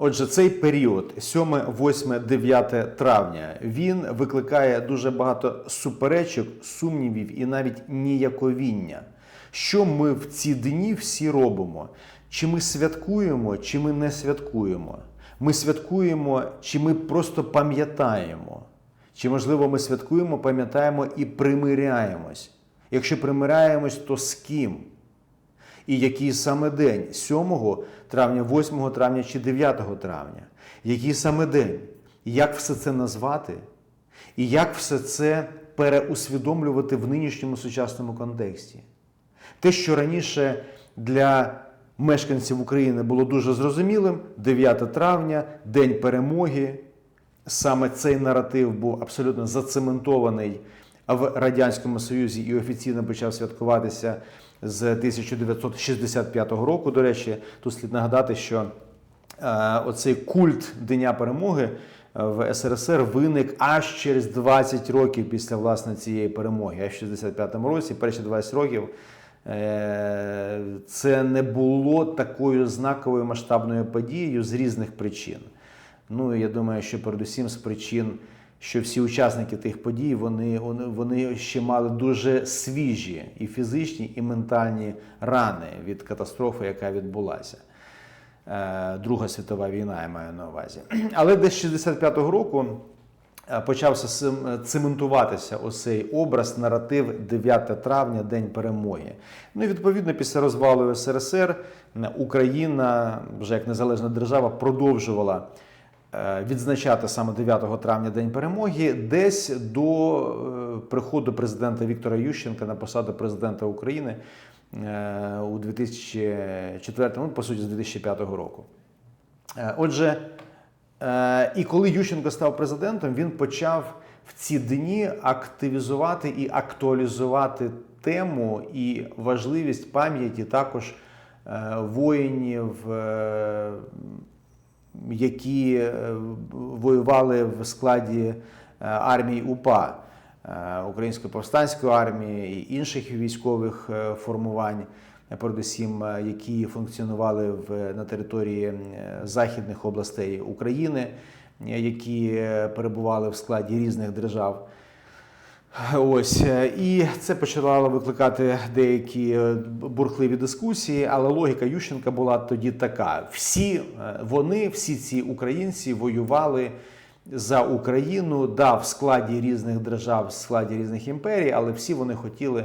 Отже, цей період 7, 8, 9 травня він викликає дуже багато суперечок, сумнівів і навіть ніяковіння. Що ми в ці дні всі робимо? Чи ми святкуємо, чи ми не святкуємо? Ми святкуємо, чи ми просто пам'ятаємо? Чи можливо ми святкуємо, пам'ятаємо і примиряємось? Якщо примиряємось, то з ким? І який саме день? 7 травня, 8 травня чи 9 травня? Який саме день? Як все це назвати? І як все це переусвідомлювати в нинішньому сучасному контексті? Те, що раніше для мешканців України було дуже зрозумілим, 9 травня, День перемоги. Саме цей наратив був абсолютно зацементований в Радянському Союзі і офіційно почав святкуватися з 1965 року. До речі, тут слід нагадати, що е, оцей культ Дня перемоги в СРСР виник аж через 20 років після власне цієї перемоги. Аж в 65-му році, перші 20 років. е, Це не було такою знаковою масштабною подією з різних причин. Ну я думаю, що передусім з причин, що всі учасники тих подій вони, вони, ще мали дуже свіжі і фізичні, і ментальні рани від катастрофи, яка відбулася. Е, Друга світова війна, я маю на увазі. Але десь з 65-го року е, почався цементуватися ось цей образ, наратив 9 травня, День перемоги. Ну і відповідно після розвалу СРСР е, Україна, вже як незалежна держава, продовжувала е, відзначати саме 9 травня День перемоги, десь до е, приходу президента Віктора Ющенка на посаду президента України е, у 2004, ну, по суті, з 2005 року. Е, Отже, е, і коли Ющенко став президентом, він почав в ці дні активізувати і актуалізувати тему і важливість пам'яті також е, воїнів, е, які е, воювали в складі е, армії УПА, е, Української повстанської армії і інших військових формувань, передусім, які функціонували в, на території західних областей України, які перебували в складі різних держав. Ось е, і це почало викликати деякі е, бурхливі дискусії, але логіка Ющенка була тоді така: всі е, вони, всі ці українці воювали за Україну, да, в складі різних держав, в складі різних імперій, але всі вони хотіли.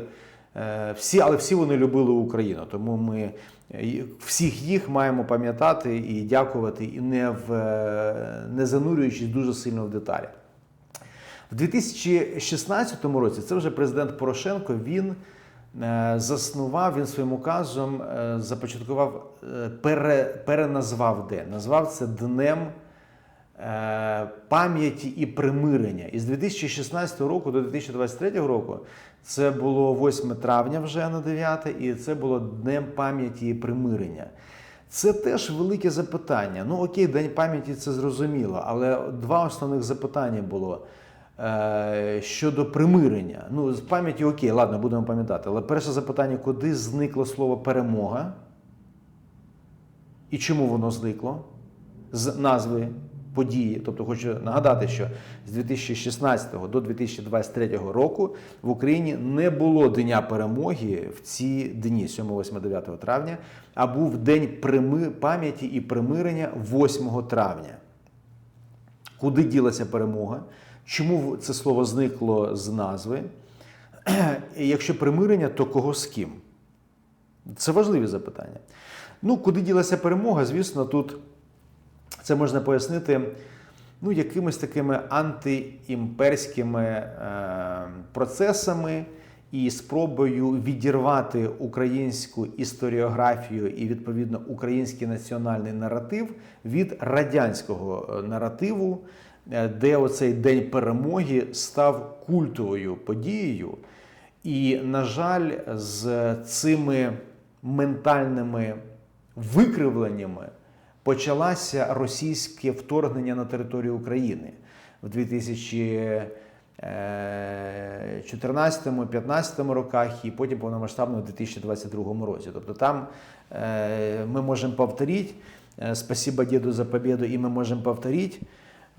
Всі, але всі вони любили Україну, тому ми всіх їх маємо пам'ятати і дякувати, і не в не занурюючись дуже сильно в деталі. В 2016 році це вже президент Порошенко. Він е, заснував він своїм указом, е, започаткував, е, пере, переназвав день. Назвав це Днем пам'яті і примирення. І з 2016 року до 2023 року це було 8 травня вже на 9, і це було Днем пам'яті і примирення. Це теж велике запитання. Ну окей, День пам'яті це зрозуміло, але два основних запитання було. Е, Щодо примирення, ну з пам'яті окей, ладно, будемо пам'ятати. Але перше запитання: куди зникло слово перемога? І чому воно зникло з назви події? Тобто хочу нагадати, що з 2016 до 2023 року в Україні не було Дня перемоги в ці дні, 7, 8, 9 травня, а був День пам'яті і примирення 8 травня. Куди ділася перемога? Чому це слово зникло з назви? Якщо примирення, то кого з ким? Це важливі запитання. Ну, куди ділася перемога? Звісно, тут це можна пояснити ну, якимись такими антиімперськими е, процесами і спробою відірвати українську історіографію і, відповідно, український національний наратив від радянського е, наративу, де оцей день перемоги став культовою подією. І, на жаль, з цими ментальними викривленнями почалося російське вторгнення на територію України в 2014-2015 роках і потім повномасштабно в 2022 році. Тобто там е, ми можемо повторити е, «Спасибо, діду, за победу, і ми можемо повторити.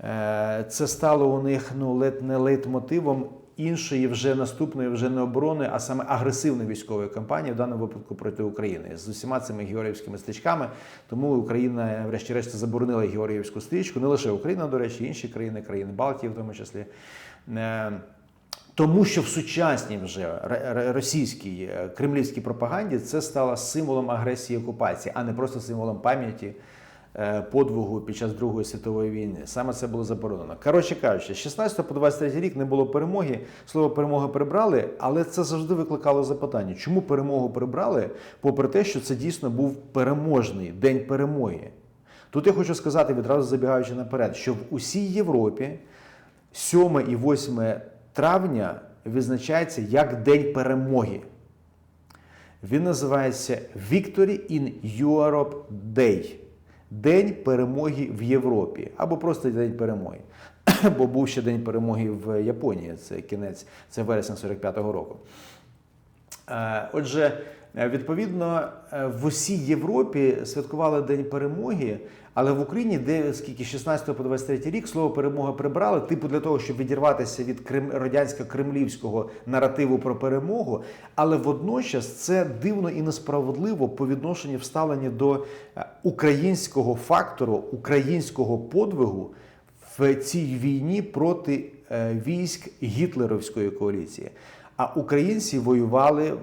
Е, Це стало у них ну, ледь не лейтмотивом іншої вже наступної, вже не оборони, а саме агресивної військової кампанії, в даному випадку проти України з усіма цими георгіївськими стрічками. Тому Україна, врешті-решт, заборонила георгіївську стрічку. Не лише Україна, до речі, інші країни, країни Балтії, в тому числі. Е, Тому що в сучасній вже російській е, кремлівській пропаганді це стало символом агресії і окупації, а не просто символом пам'яті подвигу під час Другої світової війни. Саме це було заборонено. Коротше кажучи, з 16 по 23 рік не було перемоги. Слово перемога прибрали, але це завжди викликало запитання, чому перемогу прибрали, попри те, що це дійсно був переможний день перемоги. Тут я хочу сказати, відразу забігаючи наперед, що в усій Європі 7 і 8 травня відзначається як День перемоги. Він називається Victory in Europe Day. День перемоги в Європі. Або просто День перемоги. Бо був ще День перемоги в Японії, це кінець, це вересень 45-го року. Е, Отже, е, відповідно, е, в усій Європі святкували День перемоги, але в Україні, де скільки 16 по 23 рік слово перемога прибрали, типу для того, щоб відірватися від крем... радянсько-кремлівського наративу про перемогу. Але водночас це дивно і несправедливо по відношенню вставлення до українського фактору, українського подвигу в цій війні проти військ гітлерівської коаліції. А українці воювали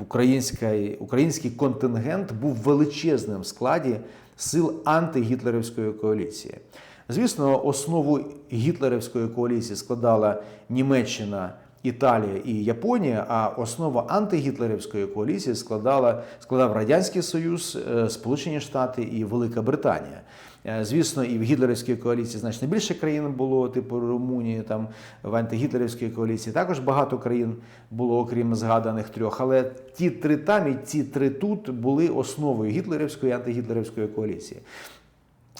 український, український контингент був величезним в складі сил антигітлерівської коаліції. Звісно, основу гітлерівської коаліції складала Німеччина, Італія і Японія, а основа антигітлерівської коаліції складала, складав Радянський Союз, е, Сполучені Штати і Велика Британія. Е, Звісно, і в гітлерівській коаліції значно більше країн було, типу Румунії, там в антигітлерівській коаліції також багато країн було, окрім згаданих трьох. Але ті три там і ті три тут були основою гітлерівської і антигітлерівської коаліції.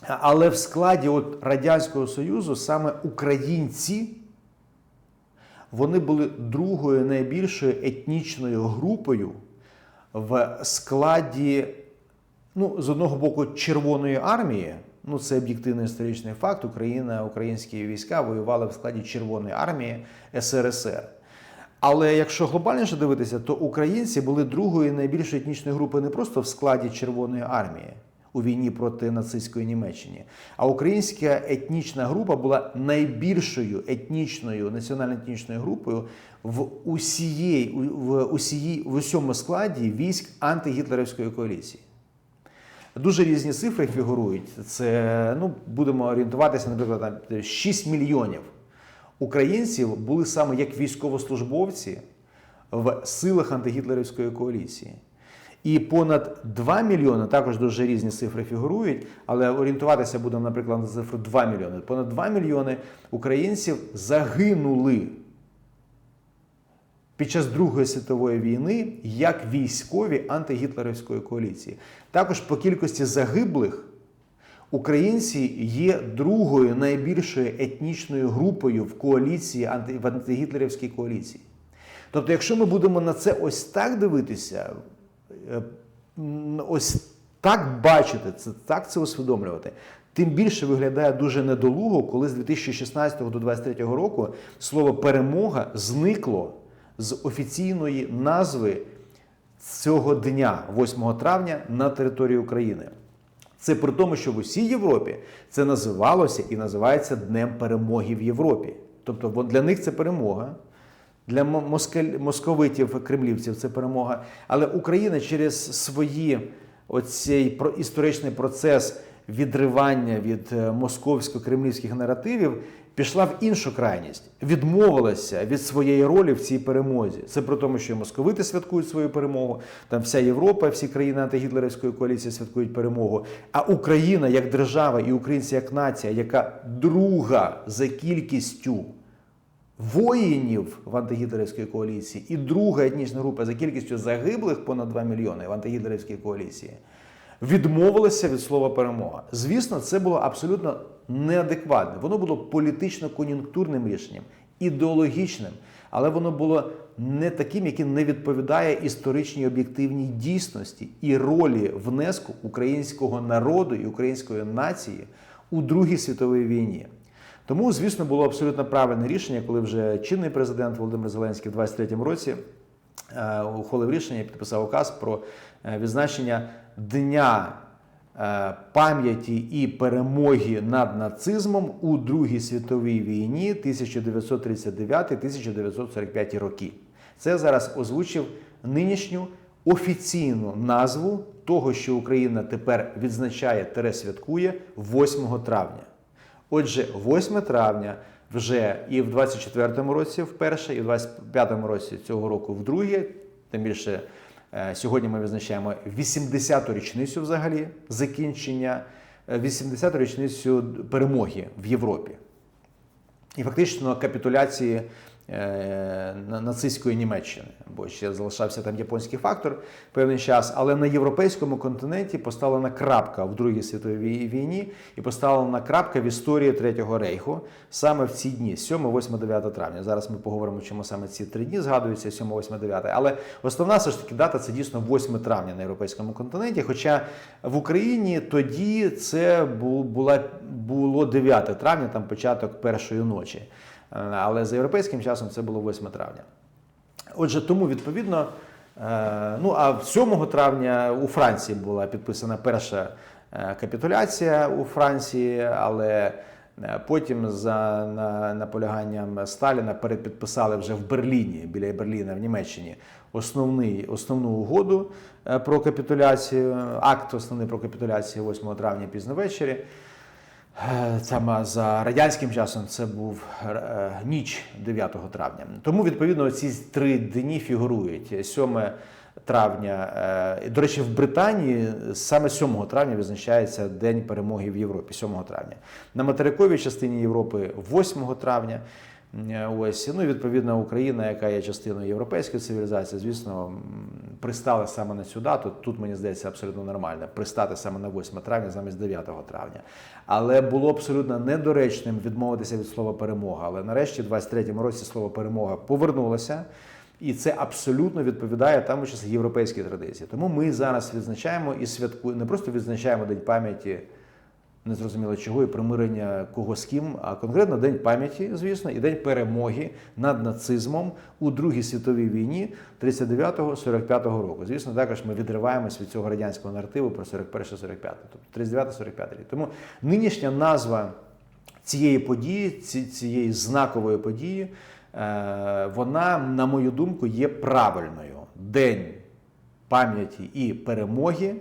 Але в складі от Радянського Союзу саме українці вони були другою найбільшою етнічною групою в складі, ну, з одного боку, Червоної армії. Ну, це об'єктивний історичний факт. Україна, українські війська воювали в складі Червоної армії СРСР. Але якщо глобальніше дивитися, то українці були другою найбільшою етнічною групою не просто в складі Червоної армії у війні проти нацистської Німеччини, а українська етнічна група була найбільшою етнічною національно-етнічною групою в усієї в усієї в усьому складі військ антигітлерівської коаліції. Дуже різні цифри фігурують. Це ну будемо орієнтуватися, наприклад, там 6 мільйонів українців були саме як військовослужбовці в силах антигітлерівської коаліції. І понад 2 мільйони, також дуже різні цифри фігурують, але орієнтуватися будемо, наприклад, на цифру 2 мільйони. Понад 2 мільйони українців загинули під час Другої світової війни як військові антигітлерівської коаліції. Також по кількості загиблих українці є другою найбільшою етнічною групою в коаліції в антигітлерівській коаліції. Тобто, якщо ми будемо на це ось так дивитися, е, ось так бачити, це так це усвідомлювати. Тим більше виглядає дуже недолуго, коли з 2016 до 2023 року слово перемога зникло з офіційної назви цього дня, 8 травня, на території України. Це при тому, що в усій Європі це називалося і називається Днем перемоги в Європі. Тобто для них це перемога, для московитів, кремлівців це перемога. Але Україна через свої оцей історичний процес відривання від е, московсько-кремлівських наративів пішла в іншу крайність, відмовилася від своєї ролі в цій перемозі. Це при тому, що і московити святкують свою перемогу, там вся Європа, всі країни антигітлерівської коаліції святкують перемогу. А Україна як держава і українці як нація, яка друга за кількістю воїнів в антигітлерівській коаліції і друга етнічна група за кількістю загиблих понад 2 мільйони в антигітлерівській коаліції відмовилися від слова перемога. Звісно, це було абсолютно неадекватне. Воно було політично-кон'юнктурним рішенням, ідеологічним, але воно було не таким, який не відповідає історичній об'єктивній дійсності і ролі внеску українського народу і української нації у Другій світовій війні. Тому, звісно, було абсолютно правильне рішення, коли вже чинний президент Володимир Зеленський в 23-му році ухвалив рішення і підписав указ про е, відзначення Дня е, пам'яті і перемоги над нацизмом у Другій світовій війні 1939-1945 роки. Це зараз озвучив нинішню офіційну назву того, що Україна тепер відзначає тере святкує 8 травня. Отже, 8 травня вже і в 24-му році вперше, і в 25-му році цього року вдруге, тим більше е, сьогодні ми визначаємо 80-ту річницю взагалі закінчення, е, 80-ту річницю перемоги в Європі. І фактично капітуляції е, нацистської Німеччини, бо ще залишався там японський фактор певний час. Але на європейському континенті поставлена крапка в Другій світовій війні і поставлена крапка в історії Третього рейху саме в ці дні, 7, 8, 9 травня. Зараз ми поговоримо, чому саме ці три дні згадуються 7, 8, 9. Але основна все ж таки дата це дійсно 8 травня на європейському континенті. Хоча в Україні тоді це було 9 травня, там початок першої ночі. Е, Але за європейським часом це було 8 травня. Отже, тому відповідно, е, ну а 7 травня у Франції була підписана перша е, капітуляція у Франції, але потім за на, наполяганням Сталіна перепідписали вже в Берліні, біля Берліна в Німеччині, основний, основну угоду про капітуляцію, акт основний про капітуляцію 8 травня пізно ввечері. Е, Саме за радянським часом це був е, ніч 9 травня. Тому, відповідно, ці три дні фігурують. 7 травня, е, до речі, в Британії саме 7 травня визначається День перемоги в Європі, 7 травня. На материковій частині Європи 8 травня. Ось, ну і відповідно Україна, яка є частиною європейської цивілізації, звісно, пристала саме на цю дату. Тут мені здається абсолютно нормально пристати саме на 8 травня замість 9 травня. Але було абсолютно недоречним відмовитися від слова перемога. Але нарешті, в 23-му році, слово перемога повернулося. І це абсолютно відповідає тому числі європейській традиції. Тому ми зараз відзначаємо і святкуємо, не просто відзначаємо День пам'яті незрозуміло чого і примирення кого з ким, а конкретно День пам'яті, звісно, і День перемоги над нацизмом у Другій світовій війні 39-45 року. Звісно, також ми відриваємось від цього радянського наративу про 41-45, тобто 39-45 рік. Тому нинішня назва цієї події, цієї знакової події, е, вона, на мою думку, є правильною. День пам'яті і перемоги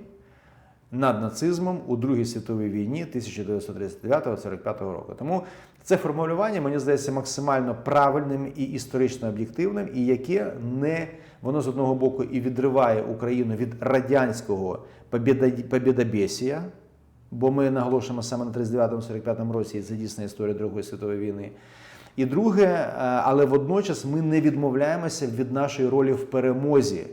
над нацизмом у Другій світовій війні 1939-45 року. Тому це формулювання мені здається максимально правильним і історично об'єктивним, і яке не воно з одного боку і відриває Україну від радянського побєдобєсія, бо ми наголошуємо саме на 39-45 році, і це дійсна історія Другої світової війни. І друге, е, але водночас ми не відмовляємося від нашої ролі в перемозі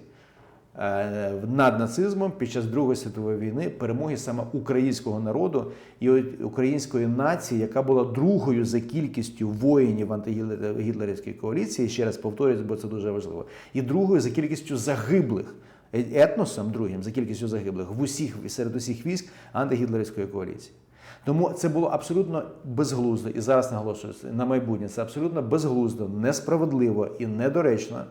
над нацизмом під час Другої світової війни, перемоги саме українського народу і української нації, яка була другою за кількістю воїнів антигітлерівської коаліції. Ще раз повторюю, бо це дуже важливо, і другою за кількістю загиблих. е, Етносом другим за кількістю загиблих в усіх серед усіх військ антигітлерівської коаліції. Тому це було абсолютно безглуздо, і зараз наголошую на майбутнє. Це абсолютно безглуздо, несправедливо і недоречно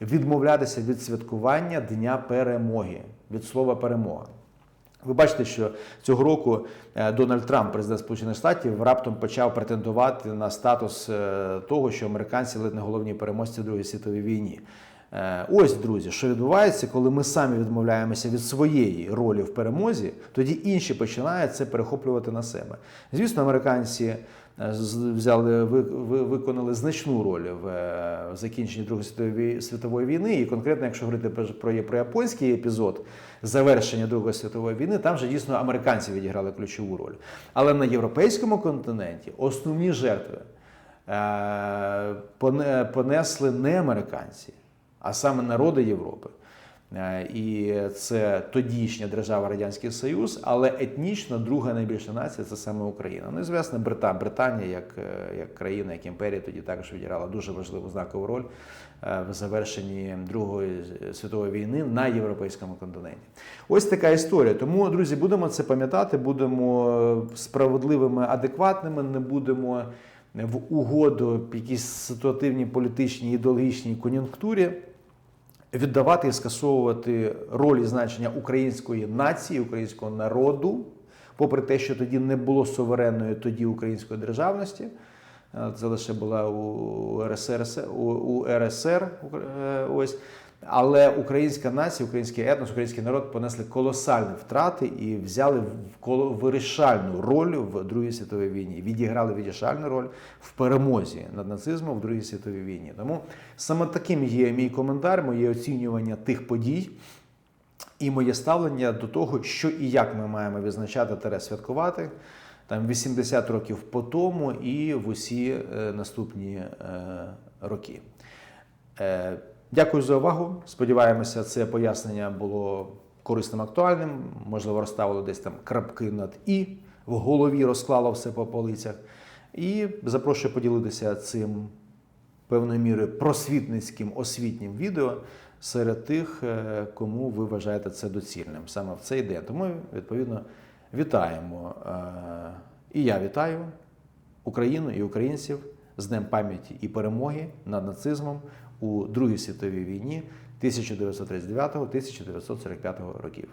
відмовлятися від святкування Дня перемоги, від слова перемога. Ви бачите, що цього року е, Дональд Трамп, президент Сполучених Штатів, раптом почав претендувати на статус е, того, що американці ледь не головні переможці в Другій світовій війні. Е, Ось, друзі, що відбувається, коли ми самі відмовляємося від своєї ролі в перемозі, тоді інші починають це перехоплювати на себе. Звісно, американці взяли, ви- ви- виконали значну роль в е, закінченні Другої світової, світової війни. І конкретно, якщо говорити про, про, про японський епізод завершення Другої світової війни, там вже дійсно американці відіграли ключову роль. Але на європейському континенті основні жертви е, понесли не американці, а саме народи Європи. Е, І це тодішня держава Радянський Союз, але етнічно друга найбільша нація це саме Україна. Ну звісно, Брита, Британія як, е, як країна, як імперія тоді також відіграла дуже важливу знакову роль е, в завершенні Другої світової війни на європейському континенті. Ось така історія. Тому, друзі, будемо це пам'ятати, будемо справедливими, адекватними, не будемо в угоду якійсь ситуативній політичній ідеологічній кон'юнктурі віддавати і скасовувати роль і значення української нації, українського народу, попри те, що тоді не було суверенної тоді української державності. Е, Це лише була у РСР, у, РСР е, ось. Але українська нація, український етнос, український народ понесли колосальні втрати і взяли вирішальну роль в Другій світовій війні. Відіграли вирішальну роль в перемозі над нацизмом в Другій світовій війні. Тому саме таким є мій коментар, моє оцінювання тих подій. І моє ставлення до того, що і як ми маємо відзначати та святкувати там 80 років по тому і в усі е, наступні е, роки. Е, дякую за увагу. Сподіваємося, це пояснення було корисним, актуальним. Можливо, розставило десь там крапки над і в голові розклало все по полицях. І запрошую поділитися цим певною мірою просвітницьким освітнім відео серед тих, е, кому ви вважаєте це доцільним саме в цей день. Тому, відповідно, вітаємо. е, І я вітаю Україну і українців з Днем пам'яті і перемоги над нацизмом у Другій світовій війні 1939-1945 років.